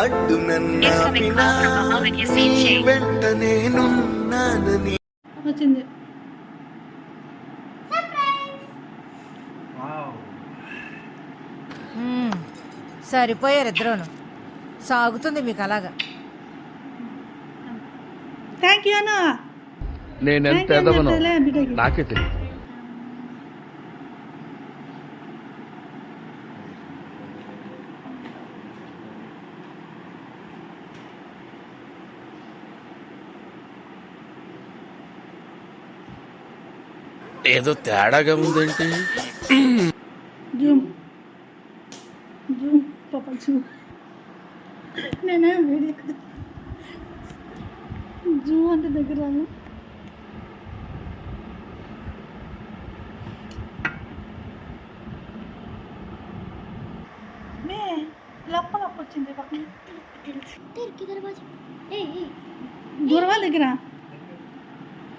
అడ్డు నన్నాపినా నీ వెంట నేనున్నానని. వచ్చింది. మ్మ్. సరిపోయారు ఇద్దరును. సాగుతుంది మీకు అలాగా. థ్యాంక్ యూ అన్న. నేనెంత ఎదవనో. నాకే తెలియదు ఏదో తేడాగా ఉందేంటి? నేనే వీడియో జూమ్ అంటే దగ్గర రాను. మే లప్ప లప్ప వచ్చింది పక్కన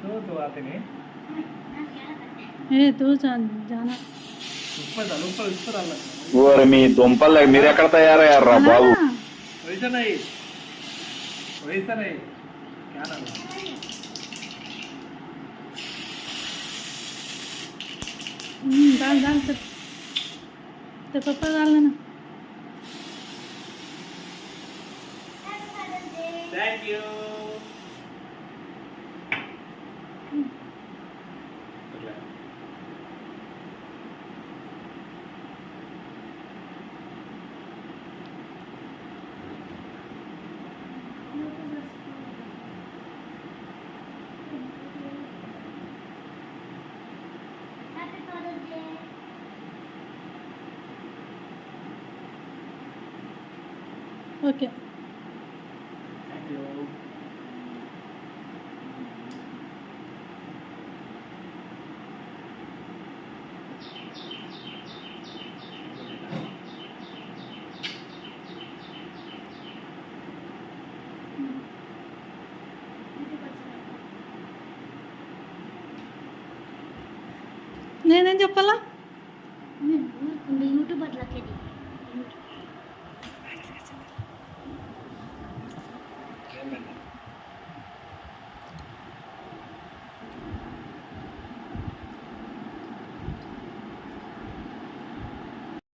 तो तो आते नहीं। ए तो जाना ऊपर डाल ऊपर ऊपर डाल वर मी दोंपल मेरे अकड़ तैयार है यार बाबू। वैसा नहीं। वैसा नहीं। क्या नाम हम्म, डाल डाल सब तो, तो पापा डाल लेना Thank you. ఓకే నేనేం చెప్పాలా నేను ఊరుకుండే